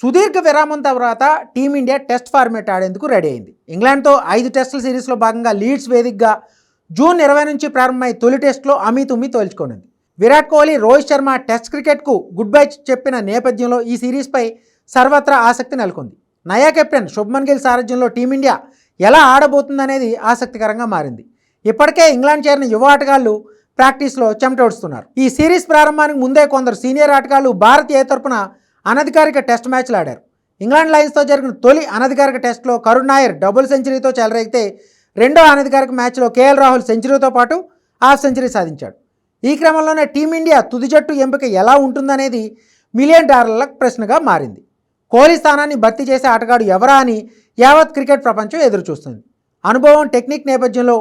సుదీర్ఘ విరామం తర్వాత టీమిండియా టెస్ట్ ఫార్మేట్ ఆడేందుకు రెడీ అయింది. ఇంగ్లాండ్తో ఐదు టెస్టుల సిరీస్లో భాగంగా లీడ్స్ వేదికగా జూన్ ఇరవై నుంచి ప్రారంభమై తొలి టెస్టులో అమీతుమి తోల్చుకోనుంది. విరాట్ కోహ్లీ రోహిత్ శర్మ టెస్ట్ క్రికెట్కు గుడ్ బై చెప్పిన నేపథ్యంలో ఈ సిరీస్పై సర్వత్రా ఆసక్తి నెలకొంది. నయా కెప్టెన్ శుభ్మన్ గిల్ సారథ్యంలో టీమిండియా ఎలా ఆడబోతుందనేది ఆసక్తికరంగా మారింది. ఇప్పటికే ఇంగ్లాండ్ చేరిన యువ ఆటగాళ్ళు ప్రాక్టీస్లో చెమటోడుస్తున్నారు. ఈ సిరీస్ ప్రారంభానికి ముందే కొందరు సీనియర్ ఆటగాళ్ళు భారత్ ఏ తరపున అనధికారిక టెస్ట్ మ్యాచ్లు ఆడారు. ఇంగ్లాండ్ లయన్స్తో జరిగిన తొలి అనధికారిక టెస్ట్లో కరుణ్ నాయర్ డబుల్ సెంచరీతో చెలరేగితే రెండో అనధికారిక మ్యాచ్లో కేఎల్ రాహుల్ సెంచరీతో పాటు హాఫ్ సెంచరీ సాధించాడు. ఈ క్రమంలోనే టీమిండియా తుది జట్టు ఎంపిక ఎలా ఉంటుందనేది మిలియన్ డాలర్ల ప్రశ్నగా మారింది. కోహ్లీ స్థానాన్ని భర్తీ చేసే ఆటగాడు ఎవరా అని యావత్ క్రికెట్ ప్రపంచం ఎదురుచూస్తుంది. అనుభవం టెక్నిక్ నేపథ్యంలో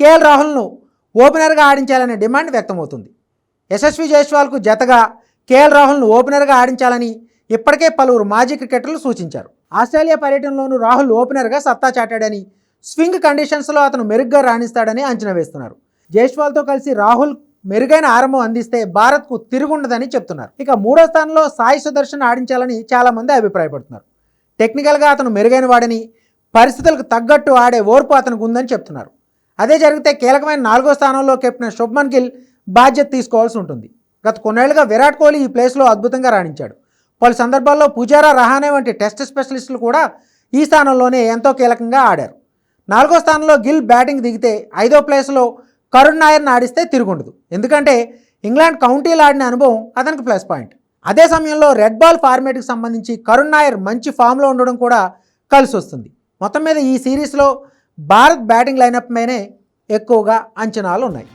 కేఎల్ రాహుల్ను ఓపెనర్గా ఆడించాలనే డిమాండ్ వ్యక్తమవుతుంది. యశస్వి జైస్వాల్కు జతగా కేఎల్ రాహుల్ను ఓపెనర్గా ఆడించాలని ఇప్పటికే పలువురు మాజీ క్రికెటర్లు సూచించారు. ఆస్ట్రేలియా పర్యటనలోనూ రాహుల్ ఓపెనర్గా సత్తా చాటాడని స్వింగ్ కండిషన్స్లో అతను మెరుగ్గా రాణిస్తాడని అంచనా వేస్తున్నారు. జైష్వాల్తో కలిసి రాహుల్ మెరుగైన ఆరంభం అందిస్తే భారత్కు తిరుగుండదని చెప్తున్నారు. ఇక మూడో స్థానంలో సాయి సుదర్శన్ ఆడించాలని చాలామంది అభిప్రాయపడుతున్నారు. టెక్నికల్గా అతను మెరుగైన వాడని పరిస్థితులకు తగ్గట్టు ఆడే ఓర్పు అతనికి ఉందని చెప్తున్నారు. అదే జరిగితే కీలకమైన నాలుగో స్థానంలో కెప్టెన్ శుభ్మన్ గిల్ బాధ్యత తీసుకోవాల్సి ఉంటుంది. గత కొన్నేళ్ళుగా విరాట్ కోహ్లీ ఈ ప్లేస్లో అద్భుతంగా రాణించాడు. పలు సందర్భాల్లో పుజారా రహానే వంటి టెస్ట్ స్పెషలిస్టులు కూడా ఈ స్థానంలోనే ఎంతో కీలకంగా ఆడారు. నాలుగో స్థానంలో గిల్ బ్యాటింగ్ దిగితే ఐదో ప్లేస్లో కరుణ్ నాయర్ని ఆడిస్తే తిరుగుండదు. ఎందుకంటే ఇంగ్లాండ్ కౌంటీలు ఆడిన అనుభవం అతనికి ప్లస్ పాయింట్. అదే సమయంలో రెడ్ బాల్ ఫార్మేట్కి సంబంధించి కరుణ్ నాయర్ మంచి ఫామ్లో ఉండడం కూడా కలిసి వస్తుంది. మొత్తం మీద ఈ సిరీస్లో భారత్ బ్యాటింగ్ లైనప్ మీదనే ఎక్కువగా అంచనాలు ఉన్నాయి.